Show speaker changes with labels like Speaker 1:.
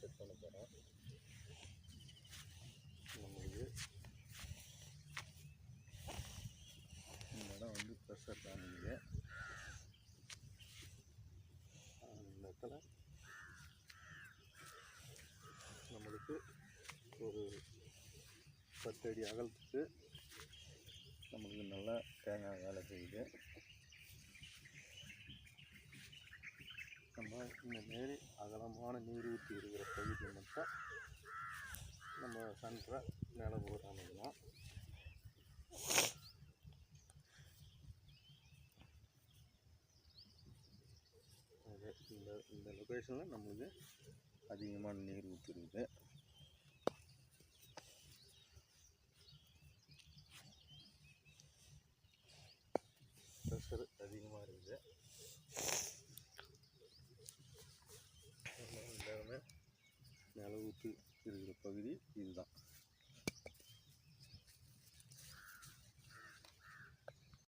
Speaker 1: Set பண்ண போகிறேன் நம்மளுக்கு இந்த இடம் வந்து ப்ரெஷர் காமிக்குது இந்த இடத்துல நம்மளுக்கு ஒரு பத்து அடி அகலத்துக்கு நம்மளுக்கு நல்லா தேங்காய் வேலை செய்யுது. நம்ம இந்த மாரி அகலமான நீர் ஊற்றி இருக்கிற பகுதியில் மட்டும் நம்ம சென்டரை மேலே போர் அது இந்த இந்த லொக்கேஷனில் நம்மளுக்கு அதிகமான நீர் ஊற்றிருக்குது. ப்ரெஷர் அதிகமாக இருக்குது. நம்ம இந்த